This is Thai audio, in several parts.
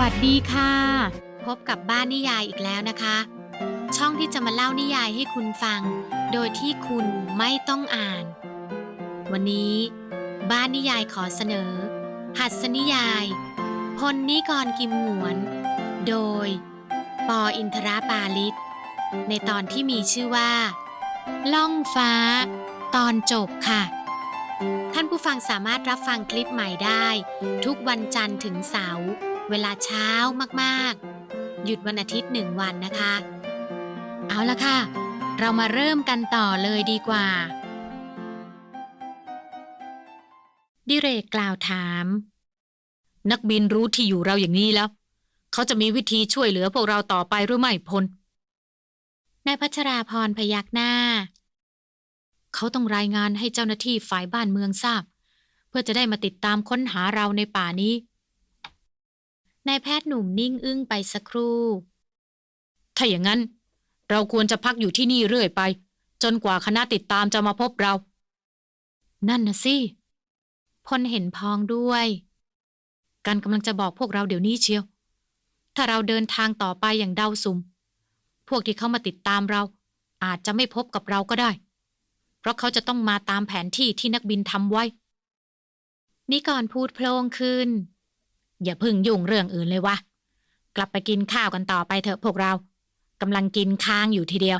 วัสดีค่ะ พบกับบ้านนิยายอีกแล้วนะคะ ช่องที่จะมาเล่านิยายให้คุณฟัง โดยที่คุณไม่ต้องอ่าน วันนี้ บ้านนิยายขอเสนอ หัสนิยายพลนิกรกิมหวน โดย ปออินทราปาลิศในตอนที่มีชื่อว่า ล่องฟ้า ตอนจบค่ะ ท่านผู้ฟังสามารถรับฟังคลิปใหม่ได้ ทุกวันจันทร์ถึงเสาร์ เวลาเช้ามากๆ หยุดวันอาทิตย์หนึ่งวันนะคะ เอาละค่ะ เรามาเริ่มกันต่อเลยดีกว่า ดิเรกกล่าวถาม นักบินรู้ที่อยู่เราอย่างนี้แล้ว เขาจะมีวิธีช่วยเหลือพวกเราต่อไปหรือไม่พลนายพัชราพรพยักหน้า เขาต้องรายงานให้เจ้าหน้าที่ฝ่ายบ้านเมืองทราบ เพื่อจะได้มาติดตามค้นหาเราในป่านี้ นายแพทย์หนุ่มนิ่งอึ้งไปสักครู่ ถ้าอย่างนั้น เราควรจะพักอยู่ที่นี่เรื่อยไป จนกว่าคณะติดตามจะมาพบเรา นั่นนะสิพลเห็นพ้องด้วย กันกำลังจะบอกพวกเราเดี๋ยวนี้เชียว ถ้าเราเดินทางต่อไปอย่างเดาสุ่ม พวกที่เขามาติดตามเรา อาจจะไม่พบกับเราก็ได้ เพราะเขาจะต้องมาตามแผนที่ที่นักบินทำไว้นี่ก่อนพูดโพลงขึ้น อย่าพึ่งยุ่งเรื่องอื่นเลยวะ กลับไปกินข้าวกันต่อไปเถอะพวกเรากำลังกินค้างอยู่ทีเดียว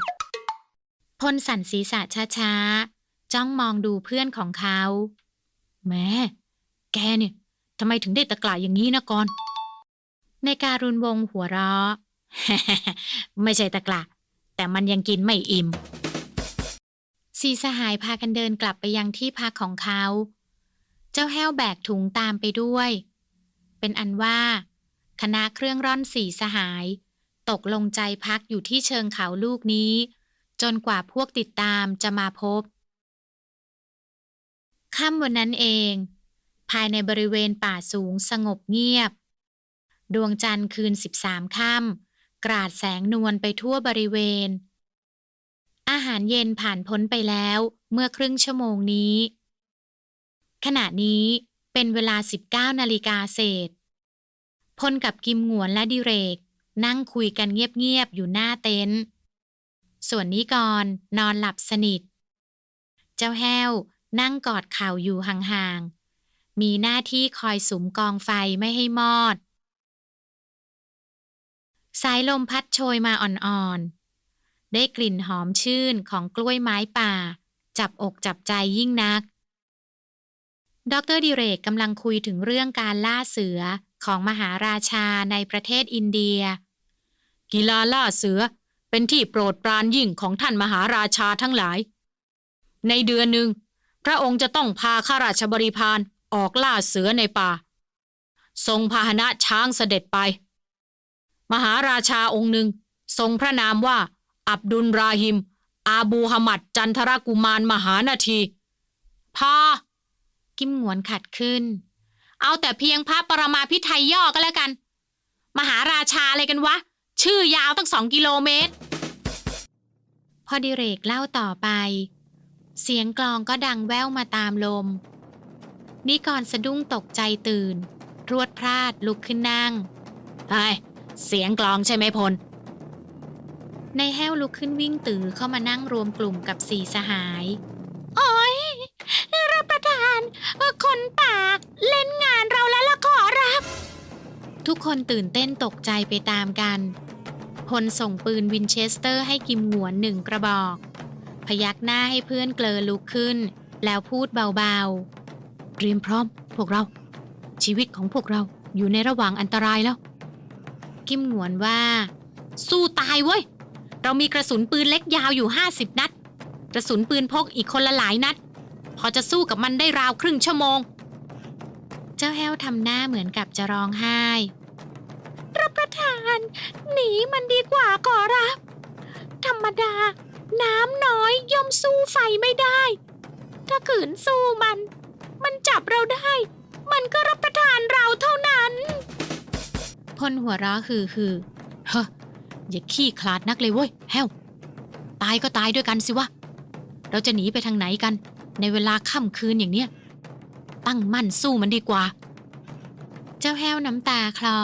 พลสันศีรษะช้าๆ จ้องมองดูเพื่อนของเขา แม่ แกเนี่ยทำไมถึงได้ตะกละอย่างนี้นะกอนในการุณวงหัวเราะ ไม่ใช่ตะกละแต่มันยังกินไม่อิ่มสีสหายพากันเดินกลับไปยังที่พักของเขา เจ้าแห้วแบกถุงตามไปด้วย เป็นอันว่า คณะเครื่องร่อนสีสหาย ตกลงใจพักอยู่ที่เชิงเขาลูกนี้ จนกว่าพวกติดตามจะมาพบค่ำวันนั้นเอง ภายในบริเวณป่าสูงสงบเงียบ ดวงจันทร์คืนสิบสามค่ำกราดแสงนวลไปทั่วบริเวณ อาหารเย็นผ่านพ้นไปแล้วเมื่อครึ่งชั่วโมงนี้ ขณะนี้ เป็นเวลา 19นาฬิกาเศษ พลกับกิมหงวนและดิเรก นั่งคุยกันเงียบๆอยู่หน้าเต็นท์ ส่วนนิกรนอนหลับสนิท เจ้าแห้วนั่งกอดเข่าอยู่ห่างๆ มีหน้าที่คอยสุมกองไฟไม่ให้มอด สายลมพัดโชยมาอ่อนๆ ได้กลิ่นหอมชื่นของกล้วยไม้ป่า จับอกจับใจยิ่งนัก ดรดิเรกกำลังคุยถึงเรื่องการล่าเสือของมหาราชาในประเทศอินเดีย กีฬาล่าเสือเป็นที่โปรดปรานยิ่งของท่านมหาราชาทั้งหลาย ในเดือนหนึ่ง พระองค์จะต้องพาข้าราชบริพารออกล่าเสือในป่า ทรงพาหนะช้างเสด็จไป มหาราชาองค์หนึ่งทรงพระนามว่า อับดุลราฮิม อาบูฮามัดจันทรกุมารมหานาทีพอ กิมงวนขัดขึ้น เอาแต่เพียงพระปรมาพิไทยย่อก็แล้วกัน มหาราชาอะไรกันวะ ชื่อยาวตั้งสองกิโลเมตร พอดิเรกเล่าต่อไป เสียงกลองก็ดังแว่วมาตามลม นิกรสะดุ้งตกใจตื่น รวดพลาดลุกขึ้นนั่งเฮ้เสียงกลองใช่ไหมพลในแห้วลุกขึ้นวิ่งตื่อเข้ามานั่งรวมกลุ่มกับสี่สหาย โอ้ย คนป่าเล่นงานเราแล้วละขอรับ ทุกคนตื่นเต้นตกใจไปตามกัน พลส่งปืนวินเชสเตอร์ให้กิมหงวนหนึ่งกระบอก พยักหน้าให้เพื่อนเกลอลุกขึ้น แล้วพูดเบาๆ เตรียมพร้อมพวกเรา ชีวิตของพวกเราอยู่ในระหว่างอันตรายแล้ว กิมหงวนว่า สู้ตายเว้ย เรามีกระสุนปืนเล็กยาวอยู่ 50 นัด กระสุนปืนพกอีกคนละหลายนัด อจะสู้กับมันได้ราวครึ่งชั่วโมง เจ้าแห้วทำหน้าเหมือนกับจะร้องไห้ รับประทาน หนีมันดีกว่าขอรับ ธรรมดา น้ำน้อยย่อมสู้ไฟไม่ได้ ถ้าขืนสู้มัน มันจับเราได้ มันก็รับประทานเราเท่านั้นพลหัวเราะฮือฮือเฮ้ออย่าขี้คลาดนักเลยเว้ยแฮวตายก็ตายด้วยกันสิวะ เราจะหนีไปทางไหนกัน ในเวลาค่ำคืนอย่างเนี้ย ตั้งมั่นสู้มันดีกว่า เจ้าแห้วน้ำตาคลอ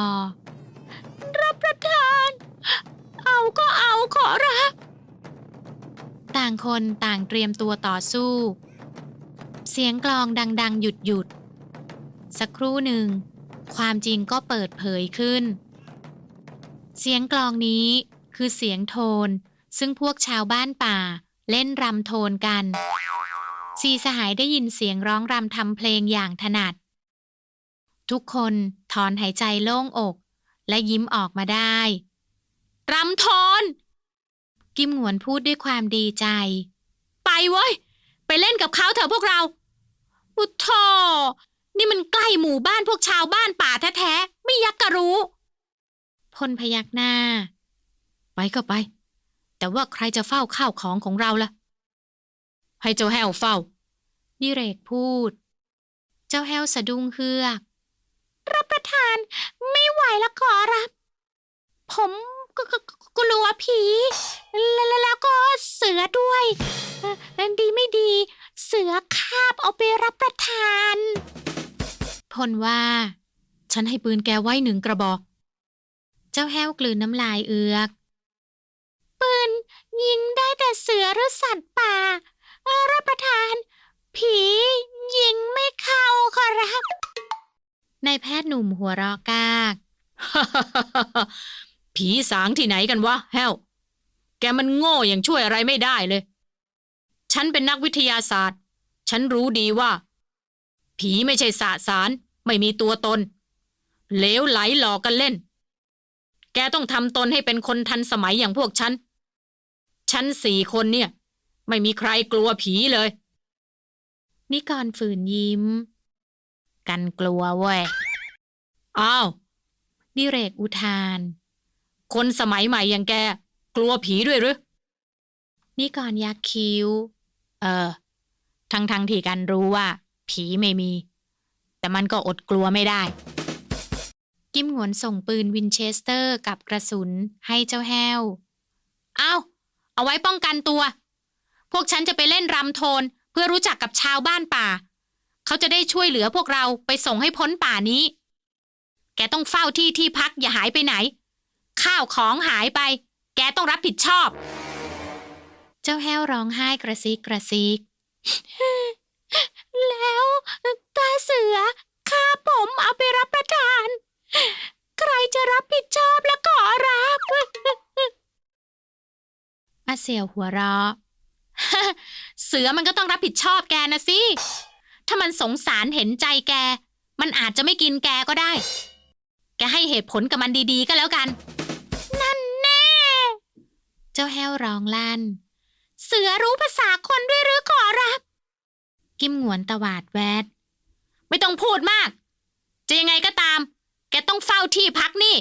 ก็เอาขอรับ ต่างคนต่างเตรียมตัวต่อสู้ เสียงกลองดัง ๆ หยุดหยุด สักครู่หนึ่ง ความจริงก็เปิดเผยขึ้น เสียงกลองนี้คือเสียงโทนซึ่งพวกชาวบ้านป่าเล่นรำโทนกัน สีสหายได้ยินเสียงร้องรำทำเพลงอย่างถนัด ทุกคนถอนหายใจโล่งอก และยิ้มออกมาได้รำโทนกิมหวนพูดด้วยความดีใจ ไปเว้ย ไปเล่นกับเขาเถอะพวกเราอุทโธนี่มันใกล้หมู่บ้านพวกชาวบ้านป่าแท้ๆ ไม่ยักกะรู้ พลพยักหน้า ไปก็ไป แต่ว่าใครจะเฝ้าข้าวของของเราล่ะ ให้เจ้าแห้วเฝ้า ดิเรกพูด เจ้าแห้วสะดุ้งเฮือก รับประทาน ไม่ไหวแล้วขอรับ ผมกกกกลัวผีแล้วแล้วก็เสือด้วยดีไม่ดี เสือคาบเอาไปรับประทาน พลว่า ฉันให้ปืนแกไว้หนึ่งกระบอก เจ้าแห้วกลืนน้ำลายเอือก ปืนยิงได้แต่เสือหรือสัตว์ป่า รับประทาน ผียิงไม่เข้าขอรับนายแพทย์หนุ่มหัวเราะกากผีสางที่ไหนกันวะแฮวแกมันโง่อย่างช่วยอะไรไม่ได้เลย ฉันเป็นนักวิทยาศาสตร์ ฉันรู้ดีว่า ผีไม่ใช่สาสาร ไม่มีตัวตนเลวไหลหลอกกันเล่น แกต้องทำตนให้เป็นคนทันสมัยอย่างพวกฉัน ฉันสี่คนเนี่ย ไม่มีใครกลัวผีเลย นิกรฝืนยิ้ม กันกลัวเว้ย อ้าว ดิเรกอุทาน คนสมัยใหม่อย่างแก กลัวผีด้วยหรือ นิกรยักคิ้ว เออ ทั้งทั้งๆที่กันรู้ว่า ผีไม่มี แต่มันก็อดกลัวไม่ได้ กิมหงวนส่งปืนวินเชสเตอร์กับกระสุนให้เจ้าแห้ว เอาเอาไว้ป้องกันตัว พวกฉันจะไปเล่นรำโทนเพื่อรู้จักกับชาวบ้านป่า เขาจะได้ช่วยเหลือพวกเราไปส่งให้พ้นป่านี้ แกต้องเฝ้าที่ที่พักอย่าหายไปไหน ข้าวของหายไป แกต้องรับผิดชอบ เจ้าแห้วร้องไห้กระซิกกระซิก แล้วตาเสือข้าผมเอาไปรับประทาน ใครจะรับผิดชอบและขอรับ อาเซียวหัวเราะ เสือมันก็ต้องรับผิดชอบแกนะสิ ถ้ามันสงสารเห็นใจแก มันอาจจะไม่กินแกก็ได้ แกให้เหตุผลกับมันดีๆก็แล้วกัน นั่นแน่ เจ้าแห้วร้องลั่น เสือรู้ภาษาคนด้วยหรือขอรับ กิมหงวนตวาดแวด ไม่ต้องพูดมาก จะยังไงก็ตาม แกต้องเฝ้าที่พักนี่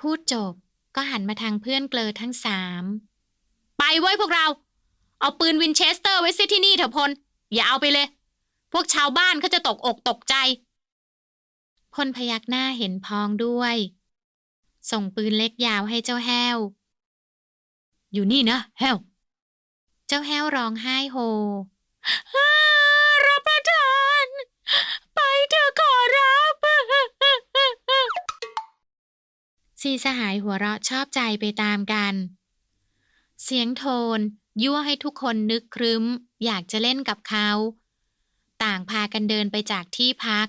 พูดจบก็หันมาทางเพื่อนเกลอทั้งสาม ไปเว้ยพวกเรา เอาปืนวินเชสเตอร์ไว้ซิที่นี่เถอะพล อย่าเอาไปเลย พวกชาวบ้านเขาจะตกอกตกใจ พลพยักหน้าเห็นพ้องด้วย ส่งปืนเล็กยาวให้เจ้าแห้ว อยู่นี่นะแห้ว เจ้าแห้วร้องไห้โฮรับประทาน ไปเถอะขอรับสีสหายหัวเราะชอบใจไปตามกัน เสียงโทน ยั่วให้ทุกคนนึกครึ้ม อยากจะเล่นกับเขา ต่างพากันเดินไปจากที่พัก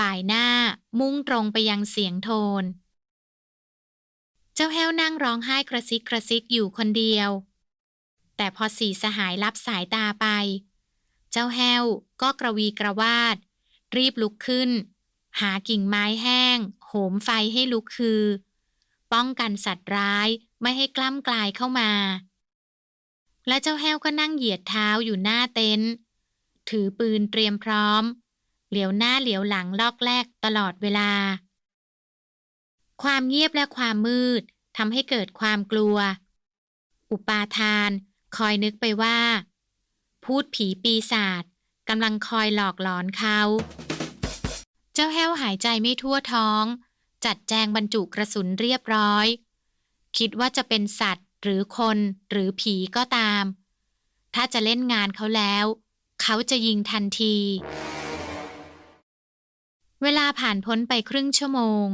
บ่ายหน้ามุ่งตรงไปยังเสียงโทน เจ้าแห้วนั่งร้องไห้กระซิกกระซิกอยู่คนเดียว แต่พอสีสหายรับสายตาไป เจ้าแห้วก็กระวีกระวาด รีบลุกขึ้น หากิ่งไม้แห้ง โหมไฟให้ลุกคือ ป้องกันสัตว์ร้ายไม่ให้กล้ำกลายเข้ามา และเจ้าแห้วก็นั่งเหยียดเท้าอยู่หน้าเต็นท์ถือปืนเตรียมพร้อม เหลียวหน้าเหลียวหลังลอกแลกตลอดเวลา ความเงียบและความมืดทำให้เกิดความกลัว อุปาทานคอยนึกไปว่า พูดผีปีศาจกำลังคอยหลอกหลอนเขา เจ้าแห้วหายใจไม่ทั่วท้อง จัดแจงบรรจุกระสุนเรียบร้อย คิดว่าจะเป็นสัตว์ หรือคนหรือผีก็ตาม ถ้าจะเล่นงานเขาแล้ว เขาจะยิงทันที เวลาผ่านพ้นไปครึ่งชั่วโมง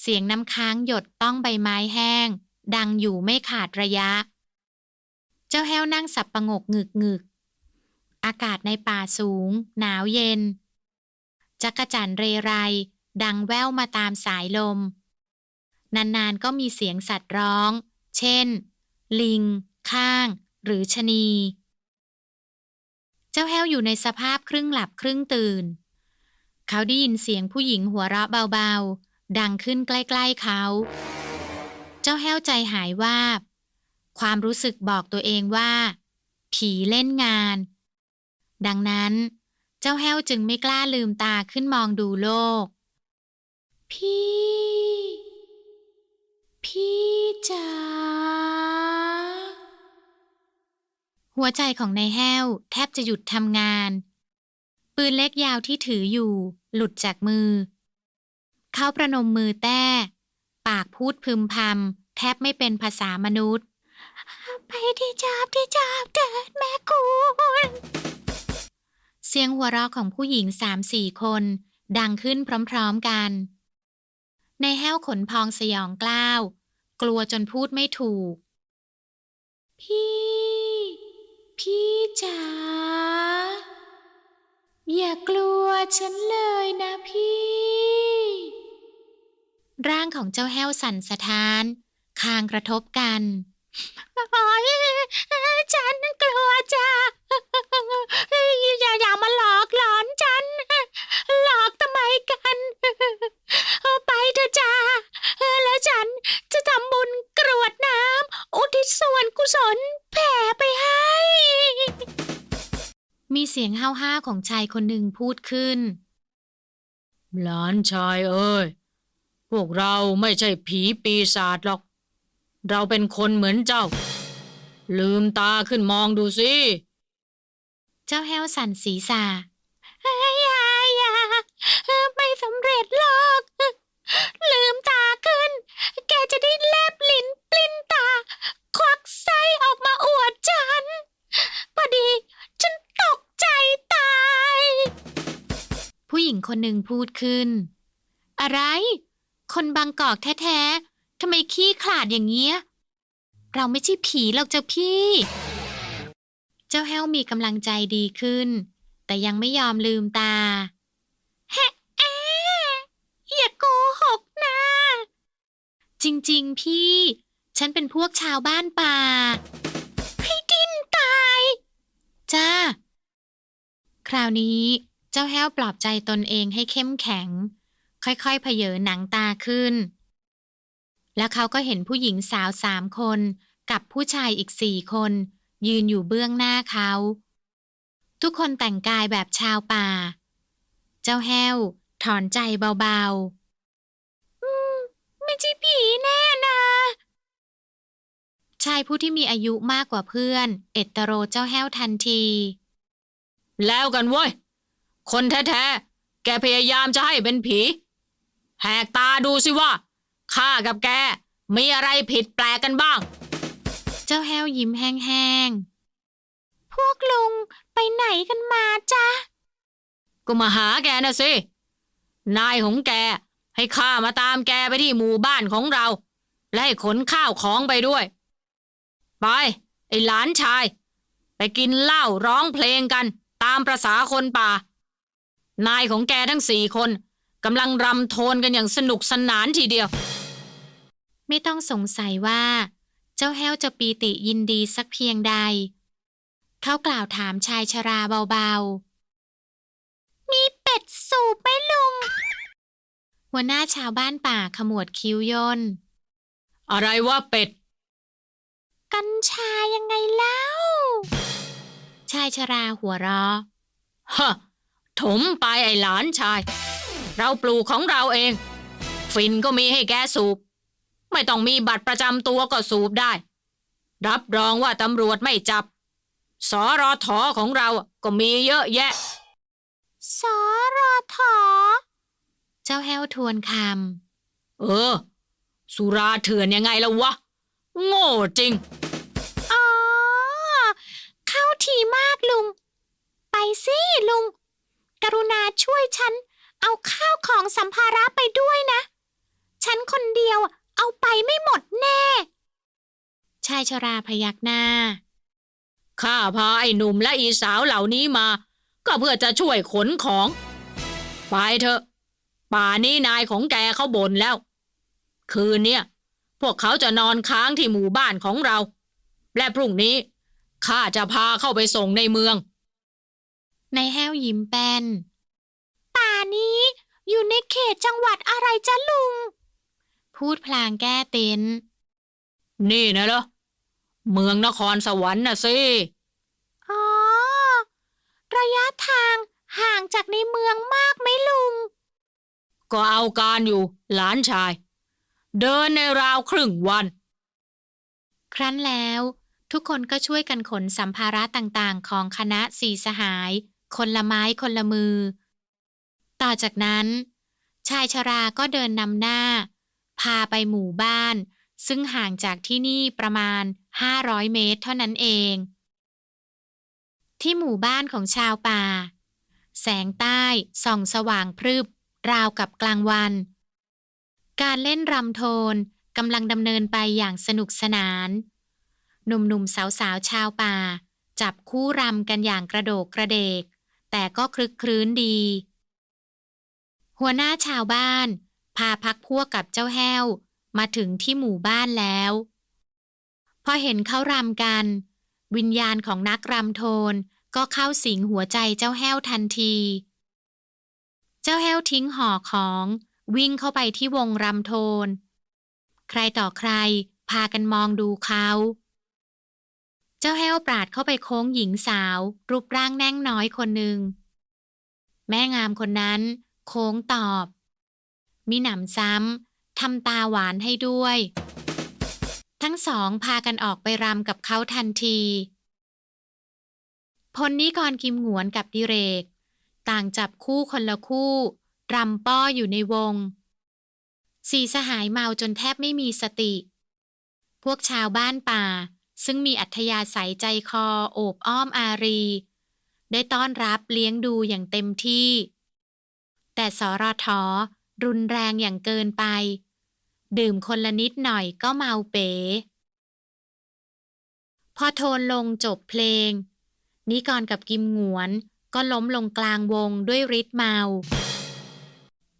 เสียงน้ำค้างหยดต้องใบไม้แห้ง ดังอยู่ไม่ขาดระยะ เจ้าแห้วนั่งสับประงกงึกงึกอากาศในป่าสูง หนาวเย็น จักจั่นเรไร ดังแว่วมาตามสายลม นานๆก็มีเสียงสัตว์ร้อง เช่น ลิง ข้าง หรือชะนี เจ้าแห้วอยู่ในสภาพครึ่งหลับครึ่งตื่น เขาได้ยินเสียงผู้หญิงหัวเราะเบาๆ ดังขึ้นใกล้ๆเขา เจ้าแห้วใจหายวาบ ความรู้สึกบอกตัวเองว่า ผีเล่นงาน ดังนั้นเจ้าแห้วจึงไม่กล้าลืมตาขึ้นมองดูโลก พี่ พี่ หัวใจของนายแห้ว แทบจะหยุดทำงาน ปืนเล็กยาวที่ถืออยู่ หลุดจากมือ เขาประนมมือแต้ ปากพูดพึมพำแทบไม่เป็นภาษามนุษย์ ไปที่จับที่จับเถิดแม่คุณเสียงหัวเราะของผู้หญิงสามสี่คน ดังขึ้นพร้อมๆกัน ในแห้วขนพองสยองกล้าว กลัวจนพูดไม่ถูก พี่ พี่จ๋าอย่ากลัวฉันเลยนะพี่ ร่างของเจ้าแห้วสั่นสะท้าน คางกระทบกันโอ๊ยฉันกลัวจ้าอย่าอย่ามาหลอกหลอนฉัน หลอก เสียงห้าวๆของชายคนหนึ่งพูดขึ้น หลานชายเอ้ย พวกเราไม่ใช่ผีปีศาจหรอก เราเป็นคนเหมือนเจ้า ลืมตาขึ้นมองดูสิ เจ้าแห้วสั่นศีรษะ ผู้หญิงคนหนึ่งพูดขึ้น อะไร คนบางกอกแท้ๆทำไมขี้ขลาดอย่างเงี้ย เราไม่ใช่ผีหรอกเจ้าพี่ เจ้าแห้วมีกำลังใจดีขึ้น แต่ยังไม่ยอมลืมตาแฮะแอะอย่าโกหกนะ จริงๆพี่ ฉันเป็นพวกชาวบ้านป่าให้ดินตาย จ้า คราวนี้ เจ้าแห้วปลอบใจตนเองให้เข้มแข็ง ค่อยๆเผยหนังตาขึ้น แล้วเขาก็เห็นผู้หญิงสาวสามคน กับผู้ชายอีกสี่คน ยืนอยู่เบื้องหน้าเขา ทุกคนแต่งกายแบบชาวป่า เจ้าแห้ว ถอนใจเบาๆ อืม ไม่ใช่ผีแน่นะชายผู้ที่มีอายุมากกว่าเพื่อน เอตโรเจ้าแห้วทันที แล้วกันเว้ย คนแท้ๆ แกพยายามจะให้เป็นผี แหกตาดูสิว่าข้ากับแก มีอะไรผิดแปลกกันบ้าง เจ้าแห้วยิ้มแห้งๆ พวกลุงไปไหนกันมาจ๊ะ ก็มาหาแกนะสิ นายของแก ให้ข้ามาตามแกไปที่หมู่บ้านของเรา และให้ขนข้าวของไปด้วย ไป ไอ้หลานชาย ไปกินเหล้าร้องเพลงกัน ตามประษาคนป่า นายของแกทั้งสี่คนกำลังรำโทนกันอย่างสนุกสนานทีเดียว ไม่ต้องสงสัยว่า เจ้าแห้วจะปีติยินดีสักเพียงใด เขากล่าวถามชายชราเบาๆ มีเป็ดสูบไหมลุง หัวหน้าชาวบ้านป่าขมวดคิ้วย่น อะไรว่าเป็ด กัญชายังไงเล่า ชายชราหัวเราะฮะ ถมไปไอ้หลานชาย เราปลูกของเราเอง ฟินก็มีให้แกสูบ ไม่ต้องมีบัตรประจำตัวก็สูบได้ รับรองว่าตำรวจไม่จับ สอรอถอของเราก็มีเยอะแยะ สอรอถอเจ้าแห้วทวนคเออ สุราเถื่อนยังไงล่ะวะ โง่จริงำอ๋อ เข้าทีมากลุง ไปสิลุง กรุณาช่วยฉัน เอาข้าวของสัมภาระไปด้วยนะ ฉันคนเดียวเอาไปไม่หมดแน่ ชายชราพยักหน้า ข้าพาไอ้หนุ่มและอีสาวเหล่านี้มา ก็เพื่อจะช่วยขนของ ไปเถอะ ป่านี้นายของแกเขาบ่นแล้ว คืนเนี้ยพวกเขาจะนอนค้างที่หมู่บ้านของเรา และพรุ่งนี้ข้าจะพาเข้าไปส่งในเมือง ในายแห้วยิ้มแป้น ป่านี้อยู่ในเขตจังหวัดอะไรจ๊ะลุง พูดพลางแก้เต็นท์นี่นะเหรอ เมืองนครสวรรค์น่ะสิ อ๋อ ระยะทางห่างจากในเมืองมากไหมลุง ก็เอาการอยู่หลานชาย เดินในราวครึ่งวัน ครั้นแล้วทุกคนก็ช่วยกันขนสัมภาระต่างๆ ของคณะสี่สหาย คนละไม้คนละมือ ต่อจากนั้น ชายชราก็เดินนำหน้า พาไปหมู่บ้าน ซึ่งห่างจากที่นี่ประมาณ 500 เมตรเท่านั้นเอง ที่หมู่บ้านของชาวป่า แสงใต้ส่องสว่างพรึบ ราวกับกลางวัน การเล่นรำโทนกำลังดำเนินไปอย่างสนุกสนาน หนุ่มๆสาวๆชาวป่าจับคู่รำกันอย่างกระโดกกระเดก แต่ก็คลึกครื้นดี หัวหน้าชาวบ้าน พาพักพวกกับเจ้าแห้ว มาถึงที่หมู่บ้านแล้ว พอเห็นเขารำกัน วิญญาณของนักรำโทนก็เข้าสิงหัวใจเจ้าแห้วทันที เจ้าแห้วทิ้งห่อของวิ่งเข้าไปที่วงรำโทน ใครต่อใครพากันมองดูเขา เจ้าแห้วปราดเข้าไปโค้งหญิงสาว รูปร่างแน่งน้อยคนหนึ่ง แม่งามคนนั้น โค้งตอบ มีหนำซ้ำทำตาหวานให้ด้วย ทั้งสองพากันออกไปรำกับเขาทันทีพลนิกรกิมหวนกับดิเรก ต่างจับคู่คนละคู่รำป้ออยู่ในวง สี่สหายเมาจนแทบไม่มีสติ พวกชาวบ้านป่า ซึ่งมีอัธยาศัยใจคอโอบอ้อมอารี ได้ต้อนรับเลี้ยงดูอย่างเต็มที่ แต่สรทรุนแรงอย่างเกินไป ดื่มคนละนิดหน่อยก็เมาเป๋ พอโทนลงจบเพลง นิกรกับกิมหงวนก็ล้มลงกลางวงด้วยฤทธิ์เมา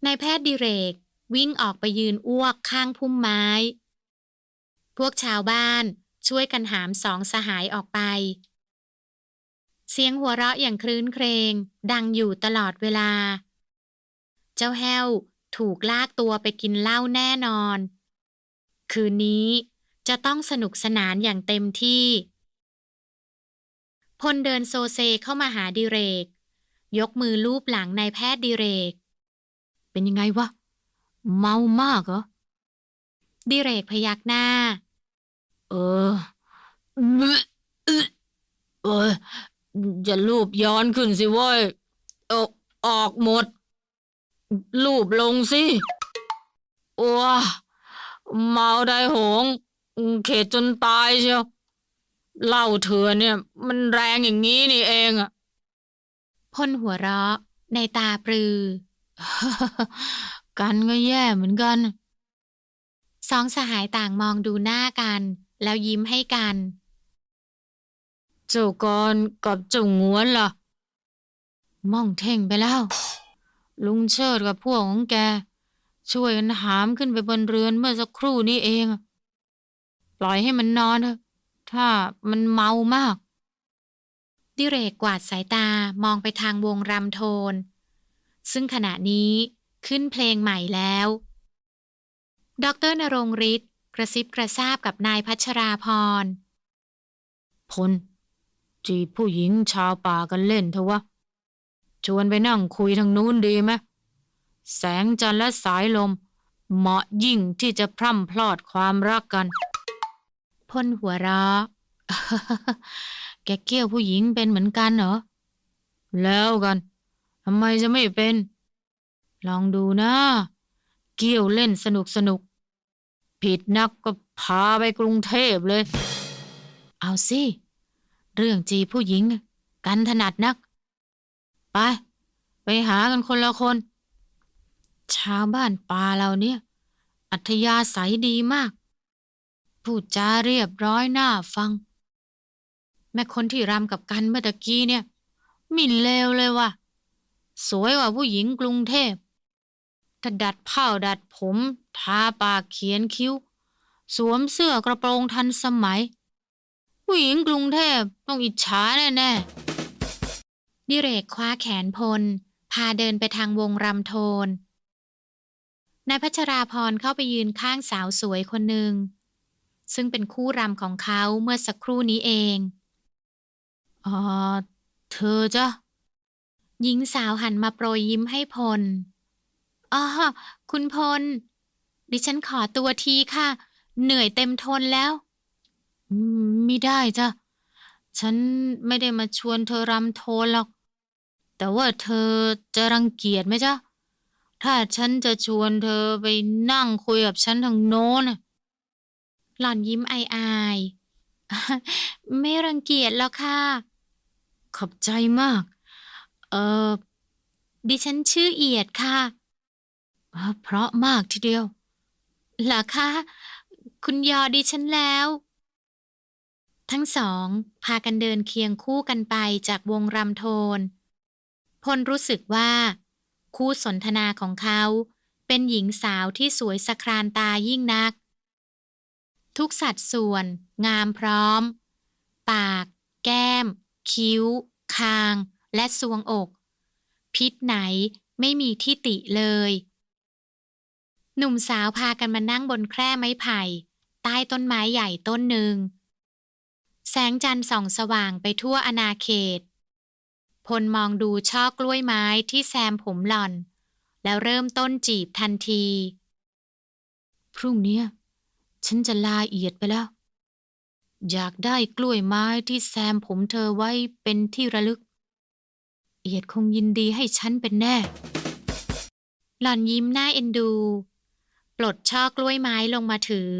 นายแพทย์ดิเรกวิ่งออกไปยืนอ้วกข้างพุ่มไม้ พวกชาวบ้าน ช่วยกันหามสองสหายออกไป เสียงหัวเราะอย่างครื้นเครงดังอยู่ตลอดเวลา เจ้าแห้วถูกลากตัวไปกินเหล้าแน่นอน คืนนี้จะต้องสนุกสนานอย่างเต็มที่พลเดินโซเซเข้ามาหาดิเรก ยกมือลูบหลังนายแพทย์ดิเรก เป็นยังไงวะ เมามากเหรอดิเรกพยักหน้า เอออึะอึะเออจะลูบย้อนขึ้นสิเว้ยเออออกหมดลูบลงสิว้าเมาได้โหง เขตจนตายเชียวเหล้าเถื่อนเนี่ย มันแรงอย่างนี้นี่เองอะพลหัวเราะในตาปรือ กันก็แย่เหมือนกัน สองสหายต่างมองดูหน้ากัน แล้วยิ้มให้กัน เจ้ากรกับเจ้าง้วนล่ะ ม่องเท่งไปแล้ว ลุงเชิดกับพวกของแก ช่วยกันหามขึ้นไปบนเรือนเมื่อสักครู่นี้เอง ปล่อยให้มันนอนเถอะ ถ้ามันเมามาก ดิเรกกวาดสายตามองไปทางวงรำโทน ซึ่งขณะนี้ขึ้นเพลงใหม่แล้ว ดรนรงฤทธิ์ กระซิบกระซาบกับนายพัชราพร พล จีบผู้หญิงชาวป่ากันเล่นเถอะวะ ชวนไปนั่งคุยทางนู้นดีไหมแสงจันทร์และสายลม เหมาะยิ่งที่จะพร่ำพลอดความรักกัน พลหัวเราะแกเกี้ยวผู้หญิงเป็นเหมือนกันเหรอ แล้วกันทำไมจะไม่เป็น ลองดูนะ เกี้ยวเล่นสนุกสนุก ผิดนักก็พาไปกรุงเทพเลย เอาสิ เรื่องจีผู้หญิง กันถนัดนัก ไป ไปหากันคนละคน ชาวบ้านป่าเราเนี่ย อัธยาศัยดีมาก พูดจาเรียบร้อยน่าฟัง แม่คนที่รำกับกันเมื่อตะกี้เนี่ยมินเลวเลยว่ะ สวยกว่าผู้หญิงกรุงเทพ ถ้าดัดเผ้าดัดผมทาปากเขียนคิ้ว สวมเสื้อกระโปรงทันสมัย ผู้หญิงกรุงเทพต้องอิจฉาแน่ๆดิเรกคว้าแขนพล พาเดินไปทางวงรำโทนนายพัชราพรเข้าไปยืนข้างสาวสวยคนหนึ่ง ซึ่งเป็นคู่รำของเขาเมื่อสักครู่นี้เองอ๋อเธอจ้ะหญิงสาวหันมาโปรยยิ้มให้พล อ๋อคุณพล ดิฉันขอตัวทีค่ะ เหนื่อยเต็มทนแล้วไม่ได้จ้ะ ฉันไม่ได้มาชวนเธอรำโทนหรอก แต่ว่าเธอจะรังเกียจไหมจ๊ะ ถ้าฉันจะชวนเธอไปนั่งคุยกับฉันทางโน้นหล่อนยิ้มอายๆ ไม่รังเกียจแล้วค่ะ ขอบใจมาก เออดิฉันชื่อเอียดค่ะ อ่าเพราะมากทีเดียวเหรอคะคุณยอดิฉันแล้ว ทั้งสอง พากันเดินเคียงคู่กันไปจากวงรำโทน พลรู้สึกว่า คู่สนทนาของเขาเป็นหญิงสาวที่สวยสะครานตายิ่งนัก ทุกสัดส่วน งามพร้อม ปาก แก้ม คิ้ว คาง และซวงอก พิษไหนไม่มีที่ติเลย หนุ่มสาวพากันมานั่งบนแคร่ไม้ไผ่ ใต้ต้นไม้ใหญ่ต้นหนึ่ง แสงจันทร์ส่องสว่างไปทั่วอาณาเขต พลมองดูช่อกล้วยไม้ที่แซมผมหล่อน แล้วเริ่มต้นจีบทันที พรุ่งนี้ฉันจะลาเอียดไปแล้ว อยากได้กล้วยไม้ที่แซมผมเธอไว้เป็นที่ระลึก เอียดคงยินดีให้ฉันเป็นแน่ หล่อนยิ้มหน้าเอ็นดู ปลดช่อกล้วยไม้ลงมาถือ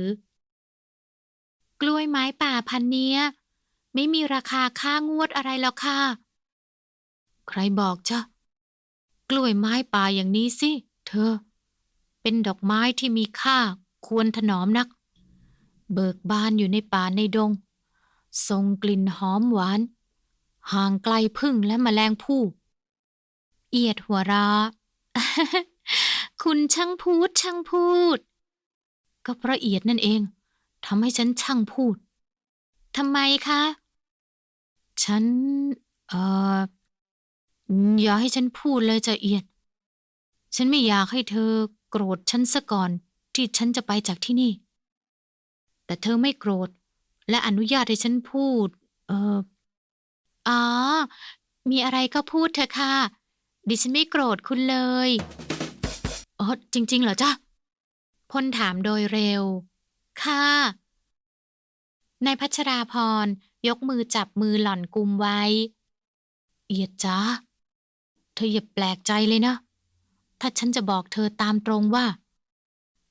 กล้วยไม้ป่าพันเนี้ย ไม่มีราคาค่างวดอะไรแล้วค่ะ ใครบอกจ๊ะกล้วยไม้ป่าอย่างนี้สิ เธอ เป็นดอกไม้ที่มีค่าควรถนอมนัก เบิกบานอยู่ในป่าในดงทรงกลิ่นหอมหวาน ห่างไกลพึ่งและแมลงผู้ เอียดหัวเราะ คุณช่างพูดช่างพูด ก็เพราะเอียดนั่นเองทำให้ฉันช่างพูดทำไมคะ ฉัน เอ่อ อย่าให้ฉันพูดเลยจะเอียด ฉันไม่อยากให้เธอโกรธฉันซะก่อนที่ฉันจะไปจากที่นี่ แต่เธอไม่โกรธ และอนุญาตให้ฉันพูด เอ่ออ๋อ มีอะไรก็พูดเถอะค่ะ ดิฉันไม่โกรธคุณเลย อ๋อจริง ๆ เหรอจ๊ะพลถามโดยเร็ว ค่ะนายพัชราพรยกมือจับมือหล่อนกุมไว้ เอียดจ้าเธออย่าแปลกใจเลยนะ ถ้าฉันจะบอกเธอตามตรงว่า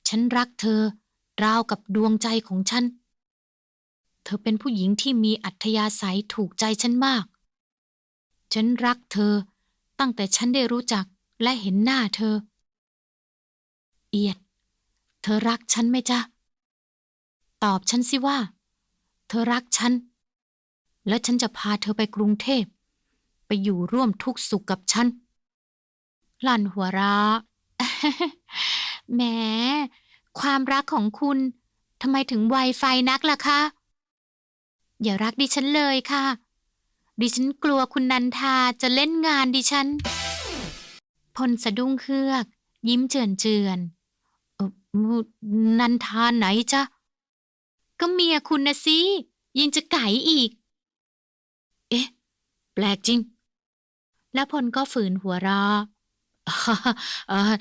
ฉันรักเธอ ราวกับดวงใจของฉัน เธอเป็นผู้หญิงที่มีอัธยาศัยถูกใจฉันมาก ฉันรักเธอตั้งแต่ฉันได้รู้จักและเห็นหน้าเธอ เอียด เธอรักฉันไหมจ๊ะ ตอบฉันสิว่า เธอรักฉัน แล้วฉันจะพาเธอไปกรุงเทพ ไปอยู่ร่วมทุกสุขกับฉัน ลั่นหัวเราะแหม ความรักของคุณทำไมถึงไวไฟนักล่ะคะ อย่ารักดิฉันเลยค่ะ ดิฉันกลัวคุณนันทาจะเล่นงานดิฉัน พลสะดุ้งเฮือก ยิ้มเจือนเจือน นันทาไหนจ๊ะ ก็เมียคุณนะสิยังจะไก่อีก เอ๊ะ แปลกจริง แล้วพลก็ฝืนหัวเราะเออ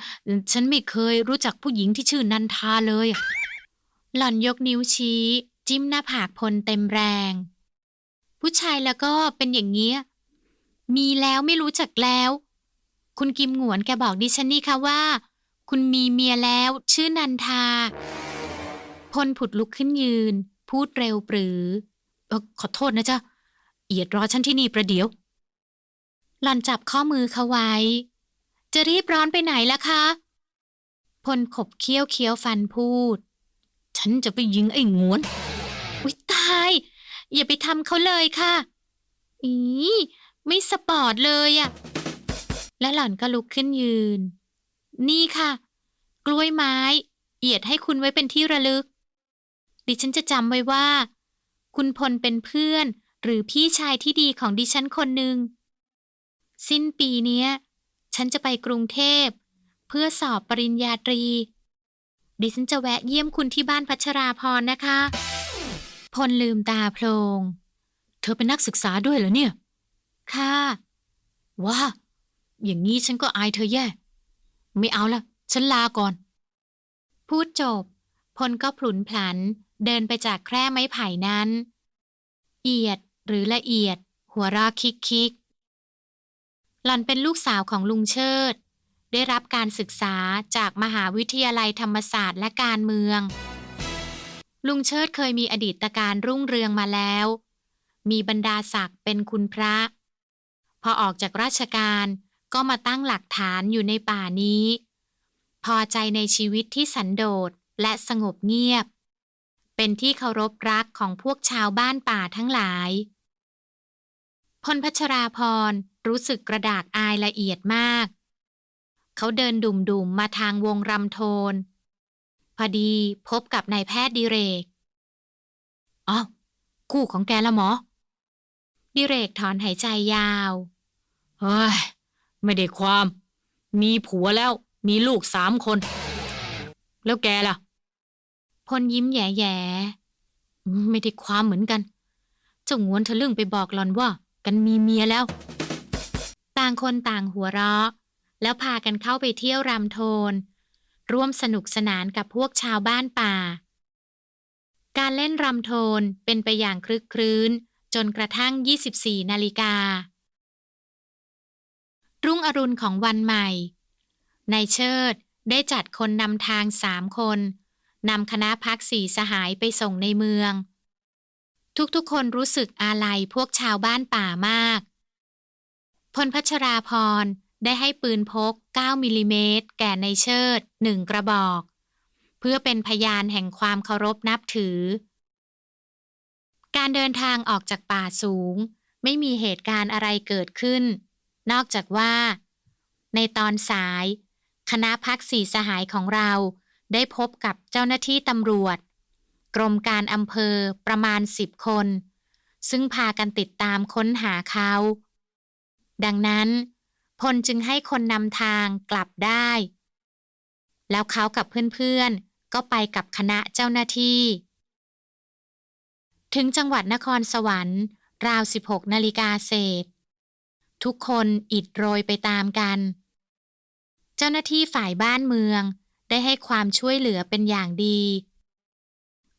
ฉันไม่เคยรู้จักผู้หญิงที่ชื่อนันทาเลย หล่อนยกนิ้วชี้ จิ้มหน้าผากพลเต็มแรง ผู้ชายแล้วก็เป็นอย่างเงี้ย มีแล้วไม่รู้จักแล้ว คุณกิมหงวนแกบอกดิฉันนี่ค่ะว่า คุณมีเมียแล้ว ชื่อนันทา พลผุดลุกขึ้นยืน พูดเร็วปรือ เออขอโทษนะจ๊ะ เอียดรอฉันที่นี่ประเดี๋ยว หล่อนจับข้อมือเขาไว้ จะรีบร้อนไปไหนล่ะคะ พลขบเคี้ยวเคี้ยวฟันพูด ฉันจะไปยิงไอ้งวนอุ๊ยตาย อย่าไปทำเขาเลยค่ะ อีไม่สปอร์ตเลยอะแล้วหล่อนก็ลุกขึ้นยืน นี่ค่ะ กล้วยไม้ เอียดให้คุณไว้เป็นที่ระลึก ดิฉันจะจำไว้ว่า คุณพลเป็นเพื่อนหรือพี่ชายที่ดีของดิฉันคนหนึ่ง สิ้นปีเนี้ย ฉันจะไปกรุงเทพ เพื่อสอบปริญญาตรี ดิฉันจะแวะเยี่ยมคุณที่บ้านพัชราพรนะคะ พลลืมตาโพลง เธอเป็นนักศึกษาด้วยเหรอเนี่ย ค่ะ ว้า อย่างนี้ฉันก็อายเธอแย่ ไม่เอาละฉันลาก่อน พูดจบ พลก็ผลุนผลัน เดินไปจากแคร่ไม้ไผ่นั้น เอียดหรือละเอียด หัวเราะคิกคิกหล่อนเป็นลูกสาวของลุงเชิด ได้รับการศึกษาจากมหาวิทยาลัยธรรมศาสตร์และการเมือง ลุงเชิดเคยมีอดีตการรุ่งเรืองมาแล้ว มีบรรดาศักดิ์เป็นคุณพระ พอออกจากราชการ ก็มาตั้งหลักฐานอยู่ในป่านี้ พอใจในชีวิตที่สันโดษและสงบเงียบ เป็นที่เคารพรักของพวกชาวบ้านป่าทั้งหลาย พลพัชราพรรู้สึกกระดากอายละเอียดมาก เขาเดินดุ่มๆมมาทางวงรำโทน พอดีพบกับนายแพทย์ดิเรกอ้าวคู่ของแกละหมอ ดิเรกถอนหายใจยาว เฮ้ย ไม่ได้ความ มีผัวแล้วมีลูกสามคน แล้วแกล่ะ พลยิ้มแย่อืมไม่ได้ความเหมือนกัน เจ้างวนทะลึ่งไปบอกหลอนว่า กันมีเมียแล้ว ต่างคนต่างหัวเราะ แล้วพากันเข้าไปเที่ยวรำโทน ร่วมสนุกสนานกับพวกชาวบ้านป่า การเล่นรำโทนเป็นไปอย่างคลึกครื้น จนกระทั่ง 24 นาฬิกา รุ่งอรุณของวันใหม่นายเชิดได้จัดคนนำทางสามคนนำคณะพักสี่สหายไปส่งในเมือง ทุกๆคนรู้สึกอาลัยพวกชาวบ้านป่ามาก พลพัชราพรได้ให้ปืนพก 9 มิลลิเมตรแก่นายเชิดหนึ่งกระบอก เพื่อเป็นพยานแห่งความเคารพนับถือ การเดินทางออกจากป่าสูง ไม่มีเหตุการณ์อะไรเกิดขึ้น นอกจากว่า ในตอนสาย คณะพักสีสหายของเราได้พบกับเจ้าหน้าที่ตำรวจ กรมการอำเภอประมาณสิบคน ซึ่งพากันติดตามค้นหาเขา ดังนั้นพลจึงให้คนนำทางกลับได้ แล้วเขากับเพื่อนๆ ก็ไปกับคณะเจ้าหน้าที่ ถึงจังหวัดนครสวรรค์ ราว 16 นาฬิกาเศษ ทุกคนอิดโรยไปตามกัน เจ้าหน้าที่ฝ่ายบ้านเมืองได้ให้ความช่วยเหลือเป็นอย่างดี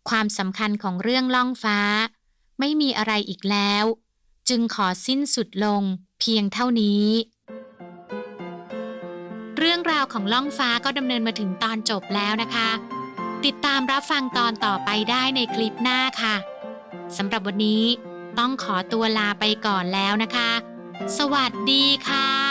ความสำคัญของเรื่องล่องฟ้า ไม่มีอะไรอีกแล้ว จึงขอสิ้นสุดลงเพียงเท่านี้ เรื่องราวของล่องฟ้าก็ดำเนินมาถึงตอนจบแล้วนะคะ ติดตามรับฟังตอนต่อไปได้ในคลิปหน้าค่ะสำหรับวันนี้ต้องขอตัวลาไปก่อนแล้วนะคะ สวัสดีค่ะ